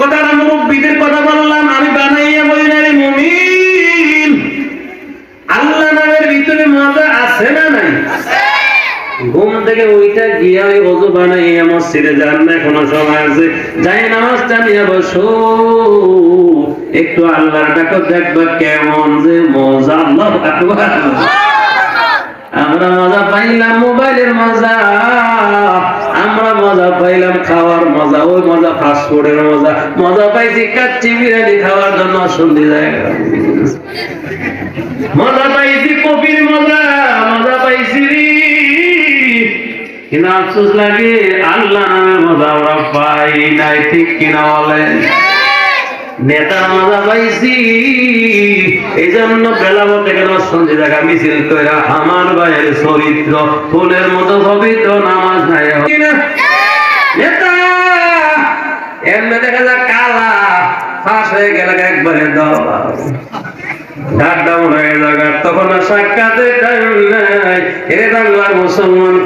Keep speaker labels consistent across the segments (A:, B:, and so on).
A: কথাটা মুরব্বীদের কথা বললাম, আমি বানাইয়া বলি না রে মুমিন। আল্লাহ নামের ভিতরে মজা আছে না নাই? ঘুম থেকে ওইটা গিয়া ওই অজু বানাইয়া মসজিদে যান না, এখনও সময় আছে। যাই নামাজটা নিয়ে বসো। একটু আল্লাহর ডাকো দেখবা কেমন যে মজা। আল্লাহ আমরা মজা পাইলাম, মোবাইলের মজা। আমরা মজা পাইলাম, খাওয়ার মজা, ওই মজা ফাস্ট ফুডের মজা। মজা পাইছি কাচ্চি বিরিয়ানি খাওয়ার জন্য সন্ধি জায়গা মজা পাইছি কপির মজা মজা পাইছি। কিন্তু আফসোস লাগে আল্লাহ নামের মজা আমরা পাই নাই ঠিক কিনা বলেন? নেতার মজা পাইছি। এই জন্য বেলাবো থেকে সন্ধে দেখা মিছিল কইরা আমার ভাইয়ের চরিত্র ফুলের মতো পবিত্র নামাজ নাই। নেতা এমনি দেখা যায় কালা ফাঁস হয়ে গেল একবারে তখন মুসলমান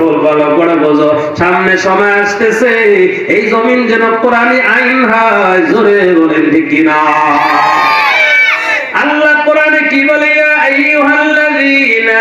A: সামনে সময় আসতেছে, এই জমিন যেন কোরআনী আইন হয়, জোরে বলেন ঠিক কিনা আল্লাহ কোরআনে কি বলে, ইয়া আইয়ুহাল্লাযীনা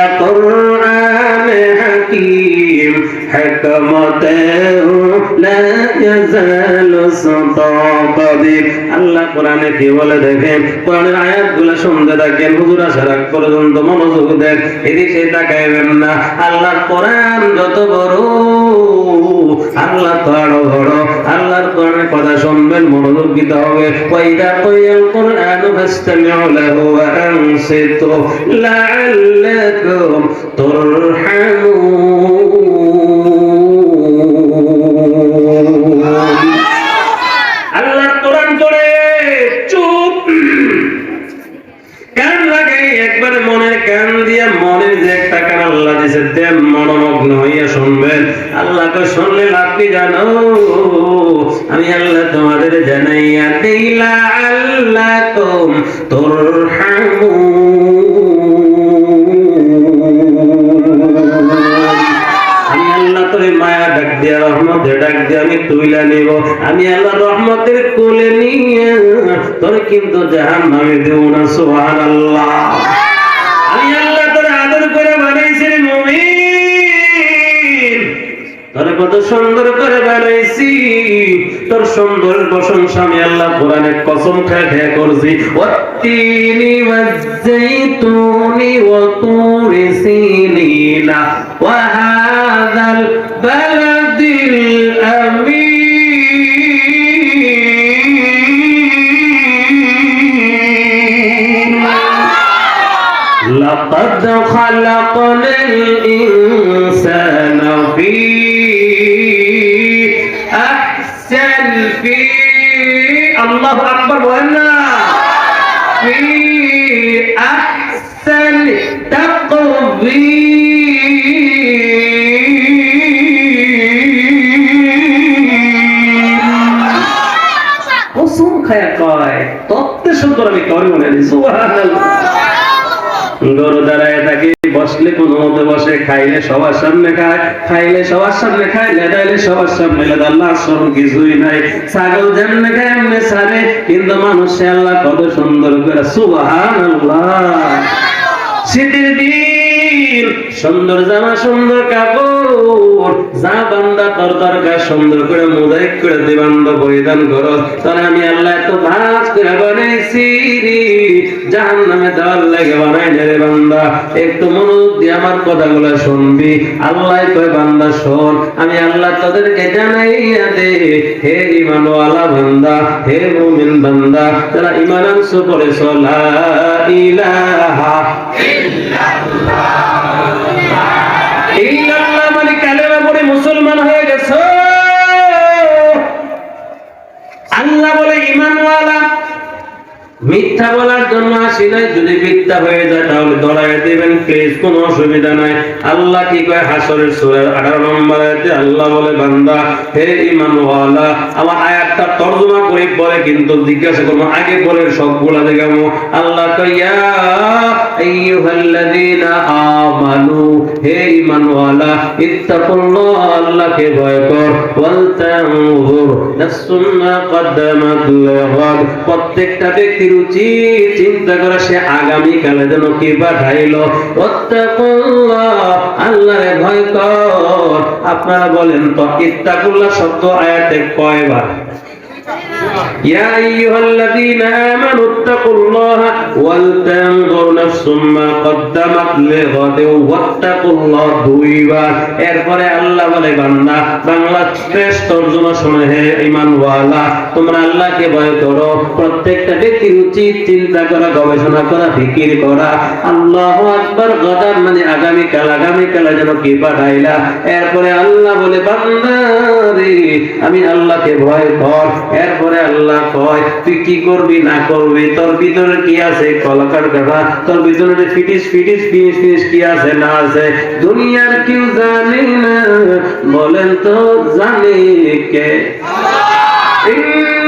A: আল্লাহ কোরআনে কি বলে দেখেন? কোরআনের আয়াতগুলো শুনতে থাকেন, হুজুর আগ পর্যন্ত মনোযোগ দেন, এদিকে তাকাইবেন না। আল্লাহর কোরআন যত বড়, আল্লাহ তো আরও বড়। আল্লাহর কোরআনের কথা শুনবেন, মনোযোগ দিতে হবে। ওয়াইদা কইয়াল কোরআন ফাসতামিউ লাহু ওয়া আনসিতু লাআল্লাকুম তুরহামুন। আল্লাহর কোরআন পড়ে, চুপ। কান লাগাই একবার মনের কান দিয়া মনের যে একটা কান আল্লাহ দিছে তেম মনোমগ্ন হইয়া শুনবেন। আল্লাহকে শুনলে লাভ কি জানো? আমি আল্লাহ তোমাদের জানাইয়া দিলা আল্লাহ তোর আমি তোর মায়া ডাক দিয়া, রহমতের ডাক দিয়া আমি তুইলা নিব। আমি আল্লাহ রহমতের কোলে নিয়ে তোর কিন্তু জাহান নামে দেব না সোহান সুন্দর করে বানাইছি। তোর সুন্দর প্রশংসা আমি আল্লাহ কোরআনে কসম খায় খেয়ে করছি। ওয়াত্তিনি ওয়াজ্জাইতুনি ওয়া তুরি সিনিনা ওয়া হাযাল বালাদিল আমিন। لقد خلقنا الإنسان في أحسن في الله أكبر وأنا في أحسن تقويم কসম খায়া কয় তত্ত্বে সুন্দর আমি করে মনে নেই সুবহানাল্লাহ দাঁড়ায় থাকে, বসলে কোনো মতে বসে, খাইলে সবার সামনে খায়, খাইলে সবার সামনে খায়, লেদাইলে সবার সামনে লেদা আল্লাহ কিছুই নাই। ছাগল যেমনে খায়, এমনি সারে কিন্তু মানুষে আল্লাহ কত সুন্দর করে সুবাহান শীতের দিন সুন্দর জামা, সুন্দর কাপড়। যা বান্দা তোর দরকার, সুন্দর করে মোজাইক করে দিবান্দ পরিধান করো। তাহলে আমি আল্লাহ এত ভাজ করে বানাইছি জাহান নামে দেওয়ার লাগে বানাই রে বান্দা। একটু মনোযোগ দিয়ে আমার কথাগুলো শুনবি। আল্লাহ কয়, বান্দা, শোন, আমি আল্লাহ তাদেরকে জানাইয়া দে। হে ইমানওয়ালা বান্দা, হে মুমিন বান্দা ইমান আনছো লা ইলাহা মানে আসি নাই। যদি মিথ্যা হয়ে যায়, তাহলে ধরাই দিবেন। প্লিজ, কোনো অসুবিধা নাই। আল্লাহ কি কয়? হাসরের সূরার 18 নম্বর আল্লাহ বলে, বান্দা, হে ঈমানওয়ালা, আমার আয়াতটা তরজমা করে পরে কিন্তু জিজ্ঞাসা করব আগে পরে সবগুলা দেখাবো। আল্লাহ আইয়ুহাল্লাযীনা আমানু, হে ঈমানওয়ালা, ইত্তাকুল্লাহ, আল্লাহকে ভয় কর। ওয়াল প্রত্যেকটা ব্যক্তির চিন্তা করে সে আগামী কালে যেন কি পাঠাইল আল্লাহরে ভয় কর। আপনারা বলেন তো, ইত্তাকুল্লাহ শব্দ আয়াতে কয়বার? يا أيها الذين آمنوا اتقوا الله ولتنظر نفس ما قدمت لغد واتقوا الله দুইবার এরপরে আল্লাহ বলে বান্দা বাংলা শ্রেষ্ঠ তর্জমা শুনে হে ঈমানওয়ালা তোমরা আল্লাহকে ভয় করো প্রত্যেকটা ব্যক্তির উচিত চিন্তা করা গবেষণা করা ফিকির করা আল্লাহ আকবার গদার মানে আগামী কাল আগামী কালে যেন কি পাঠাইলা এরপরে আল্লাহ বলে বান্দা রে আমি আল্লাহকে ভয় কর এরপরে আল্লাহ কয় তুই কি করবি না করবি? তোর ভিতরে কি আছে? কলাকার কথা তোর ভিতরে ফিটিস ফিটিস ফিনিস ফিনিস কি আছে না আছে? দুনিয়ার কেউ জানে না। বলেন তো জানে কে? ইন্ন